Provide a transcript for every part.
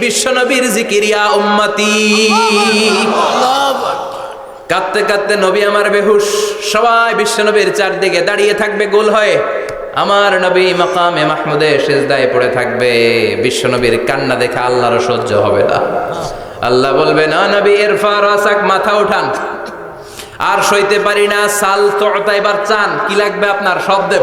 বিশ্বনবীর কাঁদতে কাঁদতে নবী আমার বেহুশ। সবাই বিশ্বনবীর চারদিকে দাঁড়িয়ে থাকবে, গোল হয়ে। আমার নবী মাকামে মাহমুদে সেজদায় পড়ে থাকবে। বিশ্বনবীর কান্না দেখে আল্লাহর সহ্য হবে না। আল্লাহ বলবে, না নবী এরফা রাসাক মাথা উঠান। আর সইতে পারি না, সাল তো এবার চান। কি লাগবে আপনার? সব দেব।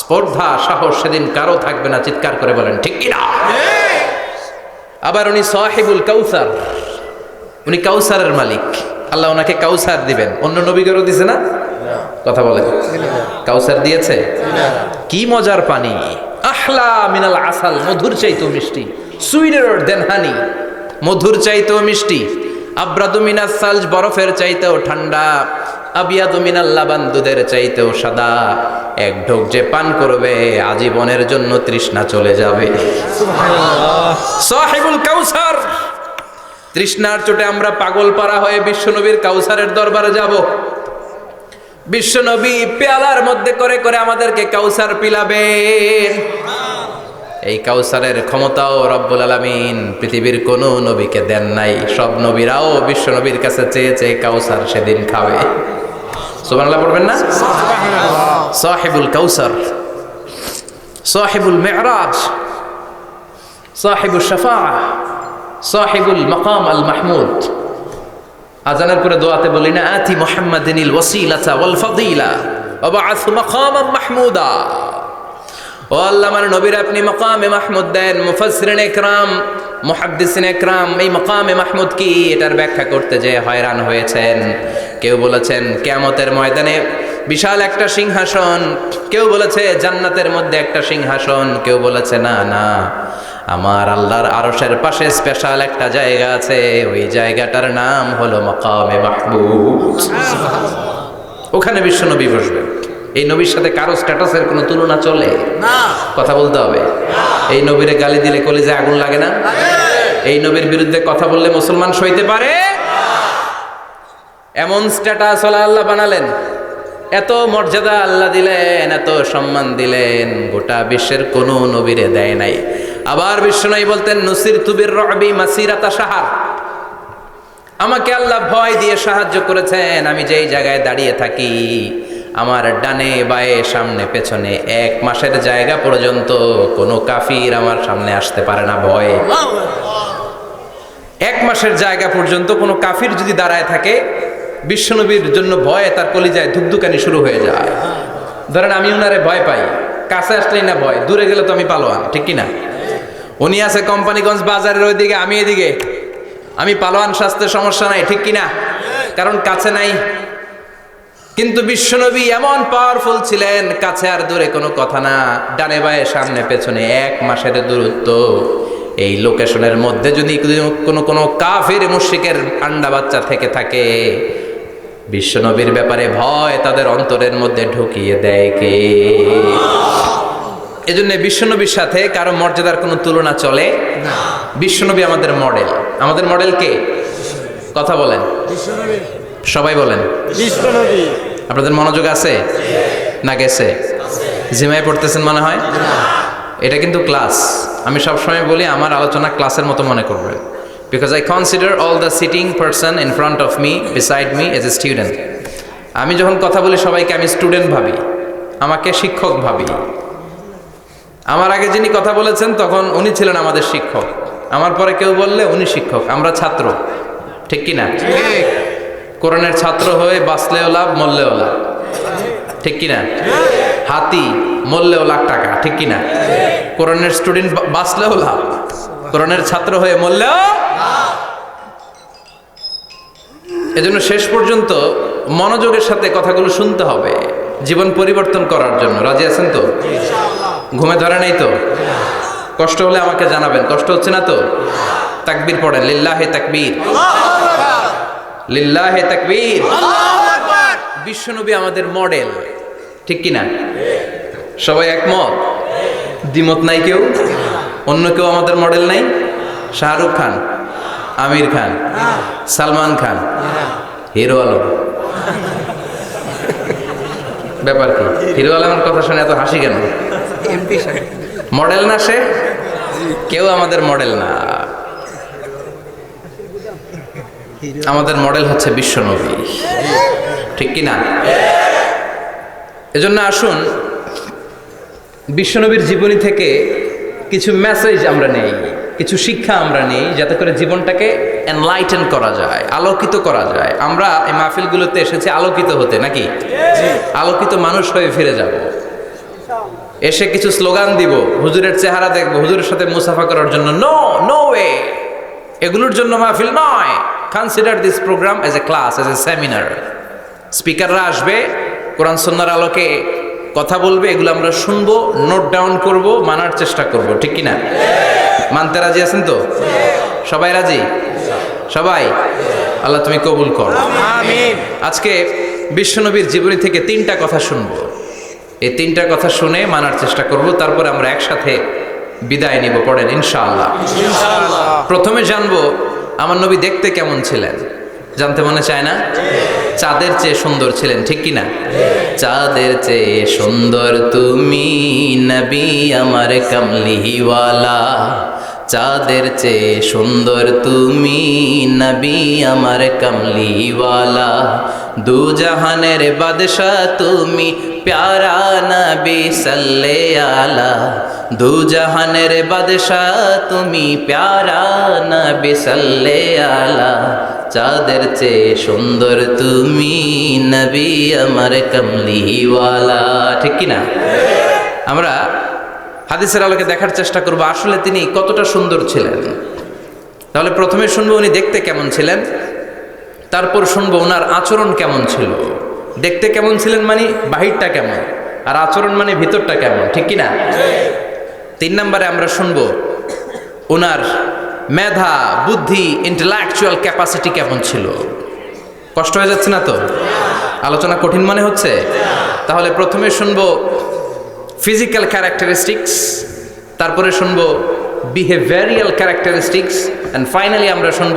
স্পর্ধা, সাহস সেদিন কারও থাকবে না, চিৎকার করে বলেন, ঠিক কিনা? আবার উনি সাহিবুল কাউসার, উনি কাউসারের মালিক। আল্লাহ ওনাকে কাউসার দিবেন। অন্য নবীগরও দিছে না? কথা বলে কাউসার দিয়েছে? কি মজার পানি। আহলা মিনাল আসাল, মধুর চাইতো মিষ্টি। সুইনের দেন হানি মধুর চাইতো মিষ্টি। আব্রাদু মিনাস সালজ, বরফের চাইতেও ঠান্ডা। আবিয়াদু মিনাল লাবান, দুধের চাইতেও সাদা। এক ঢোক যে পান করবে আজীবনের জন্য তৃষ্ণা চলে যাবে। সাহেবুল কাউসার তৃষ্ণার চোটে আমরা পাগল পাড়া হয়ে বিশ্বনবীর কাউসারের দরবারে যাব। বিশ্বনবী পেয়ালার মধ্যে করে করে আমাদেরকে কাউসার পিলাবে এই কাউসারের ক্ষমতাও রব্বুল আলমিন পৃথিবীর কোনো নবীকে দেন নাই। সব নবীরাও বিশ্বনবীর কাছে চেয়ে চেয়ে কাউসার সেদিন খাবে। সুবহানাল্লাহ পড়বেন না সাহেবুল কাউসার সাহেবুল মেহরাজ সাহেবুল শাফা সাহিবুল মকাম আল মাহমুদ আজানের পরে দোয়াতে বলি না আতি মুহাম্মাদিনিল ওয়াসিলাতা ওয়াল ফাদিলা ওয়াবাআথ মাকামান মাহমুদা ও আল্লাহ, আমার নবীর আপনি মাকামে মাহমুদ দেন, মুফাসসিরিন ইকরাম মুহাদ্দিসিন ইকরাম এই মাকামে মাহমুদ কি? এটার ব্যাখ্যা করতে যে হয়রান হয়েছেন। কেউ বলেছেন, কিয়ামতের ময়দানে বিশাল একটা সিংহাসন। কেউ বলেছে, জান্নাতের মধ্যে একটা সিংহাসন। কেউ বলেছে, না না, আমার আল্লাহর আরশের পাশে স্পেশাল একটা জায়গা আছে। ওই জায়গাটার নাম হলো মাকামে মাহমুদ। ওখানে বিশ্বনবী বসবে এই নবীর সাথে কারও স্ট্যাটাসের কোনো তুলনা চলে? না। কথা বলতে হবে। এই নবীরে গালি দিলে কলিজে আগুন লাগে না? এই নবীর বিরুদ্ধে কথা বললে মুসলমান সইতে পারে? এমন স্ট্যাটাস হলো আল্লাহ বানালেন। এত মর্যাদা আল্লাহ দিলেন এত সম্মান দিলেন গোটা বিশ্বের কোনো নবীরে দেয় নাই। আবার বিশ্বনবী বলতেন নসির তুবির রবি মাসিরাতা সাহার আমাকে আল্লাহ ভয় দিয়ে সাহায্য করেছেন আমি যেই জায়গায় দাঁড়িয়ে থাকি আমার ডানে বায়ে, সামনে পেছনে, এক মাসের জায়গা পর্যন্ত কোনো কাফির আমার সামনে আসতে পারে না ভয়ে। এক মাসের জায়গা পর্যন্ত কোনো কাফির যদি দাঁড়ায় থাকে, বিশ্বনবীর জন্য ভয়ে তার কলিজায় ধুকধুকানি শুরু হয়ে যায়। ধরেন আমি উনারে ভয় পাই, কাছে আসলেই না ভয়, দূরে গেলে তো আমি পালোয়ান, ঠিক কি না উনি আছে কোম্পানিগঞ্জ বাজারের ওইদিকে, আমি এদিকে। আমি পালোয়ান স্বাস্থ্যের সমস্যা নাই, ঠিক কি না কারণ কাছে নাই কিন্তু বিশ্বনবী এমন পাওয়ারফুল ছিলেন, কাছে আর দূরে কোনো কথা না। ডানে বায়ে, সামনে পেছনে এক মাসের দূরত্ব। এই লোকেশনের মধ্যে যদি কোনো কোনো কাফের মুশিকের আন্ডা বাচ্চা থেকে থাকে, বিশ্বনবীর ব্যাপারে ভয় তাদের অন্তরের মধ্যে ঢুকিয়ে দেয় কে? এই এজন্য বিশ্বনবীর সাথে কারও মর্যাদার কোনো তুলনা চলে বিশ্বনবী আমাদের মডেল আমাদের মডেল কে? কথা বলেন। সবাই বলেন। আপনাদের মনোযোগ আছে? না গেছে? জিমায় পড়তেছেন মনে হয়? এটা কিন্তু ক্লাস। আমি সবসময় বলি আমার আলোচনা ক্লাসের মতো মনে করবেন because I consider all the sitting person in front of me beside me as a student আমি যখন কথা বলি সবাইকে আমি স্টুডেন্ট ভাবি আমাকে শিক্ষক ভাবি। আমার আগে যিনি কথা বলেছেন তখন উনি ছিলেন আমাদের শিক্ষক। আমার পরে কেউ বললে উনি শিক্ষক আমরা ছাত্র। ঠিক কি না কোরআনের ছাত্র হয়ে বাঁচলেও লাভ, মরলেও লাভ। ঠিক কিনা? হাতি, মরলেও লাখ টাকা। ঠিক কিনা? কোরআনের স্টুডেন্ট বাঁচলেও লাভ। কোরআনের ছাত্র হয়ে মরলেও এজন্য শেষ পর্যন্ত মনোযোগের সাথে কথাগুলো শুনতে হবে, জীবন পরিবর্তন করার জন্য। রাজি আছেন তো? ঘুমে ধরে নাই তো? কষ্ট হলে আমাকে জানাবেন। কষ্ট হচ্ছে না তো? তাকবীর পড়েন। লিল্লাহে তাকবীর। লিল্লাহে তাকবীর। বিশ্বনবী আমাদের মডেল। ঠিক কি না সবাই একমত? দ্বিমত নাই কেউ? অন্য কেউ আমাদের মডেল নাই? শাহরুখ খান আমির খান সালমান খান হিরো আলম। ব্যাপার কি? হিরো আলমের কথা শুনে এত হাসি কেন? মডেল না সে? কেউ আমাদের মডেল না। আমাদের মডেল হচ্ছে বিশ্বনবী। ঠিক কি না? এজন্য আসুন, বিশ্বনবীর জীবনী থেকে কিছু মেসেজ আমরা নেই, কিছু শিক্ষা আমরা নেই, যাতে করে জীবনটাকে এনলাইটেন করা যায়, আলোকিত করা যায়। আমরা এই মাহফিলগুলোতে এসেছি আলোকিত হতে, নাকি? আলোকিত মানুষ হয়ে ফিরে যাব। এসে কিছু স্লোগান দিব, হুজুরের চেহারা দেখব, হুজুরের সাথে মুসাফা করার জন্য। নো নো ওয়ে এগুলোর জন্য মাহফিল নয়। Consider this programme as a class as a seminar স্পিকাররা আসবে কোরআন সন্ন্যার আলোকে কথা বলবে এগুলো আমরা শুনব নোট ডাউন করব মানার চেষ্টা করব ঠিক কিনা? মানতে রাজি আছেন তো? সবাই রাজি? সবাই? আল্লাহ তুমি কবুল করো। আজকে বিশ্বনবীর জীবনী থেকে তিনটা কথা শুনব। এই তিনটা কথা শুনে মানার চেষ্টা করব তারপরে আমরা একসাথে বিদায় নিব পড়েন ইনশাআল্লাহ। প্রথমে জানব আমার নবী দেখতে কেমন ছিলেন? জানতে মনে চায় না? চাঁদের চেয়ে সুন্দর ছিলেন, ঠিক কি না? চাঁদের চেয়ে সুন্দর তুমি নবী আমার কামলিওয়ালা। চাঁদের চেয়ে সুন্দর তুমি নবী আমার কামলিওয়ালা। দু জাহানের বাদশাহ তুমি প্যারা নবী সাল্লে আলা দু জাহানের বাদশাহ তুমি প্যারা নবী সাল্লে আলা চাঁদের চেয়ে সুন্দর তুমি নবী আমার কমলিওয়ালা, ঠিক কি না আমরা হাদিসের আলোকে দেখার চেষ্টা করব আসলে তিনি কতটা সুন্দর ছিলেন। তাহলে প্রথমে শুনব উনি দেখতে কেমন ছিলেন। তারপর শুনব ওনার আচরণ কেমন ছিল। দেখতে কেমন ছিলেন মানে বাহিরটা কেমন, আর আচরণ মানে ভিতরটা কেমন, ঠিক কি না তিন নম্বরে আমরা শুনব ওনার মেধা, বুদ্ধি ইন্টেলেকচুয়াল ক্যাপাসিটি কেমন ছিল। কষ্ট হয়ে যাচ্ছে না তো? আলোচনা কঠিন মনে হচ্ছে? তাহলে প্রথমে শুনব ফিজিক্যাল ক্যারেক্টারিস্টিক্স তারপরে শুনব বিহেভিয়ারিয়াল ক্যারেক্টারিস্টিক্স অ্যান্ড ফাইনালি আমরা শুনব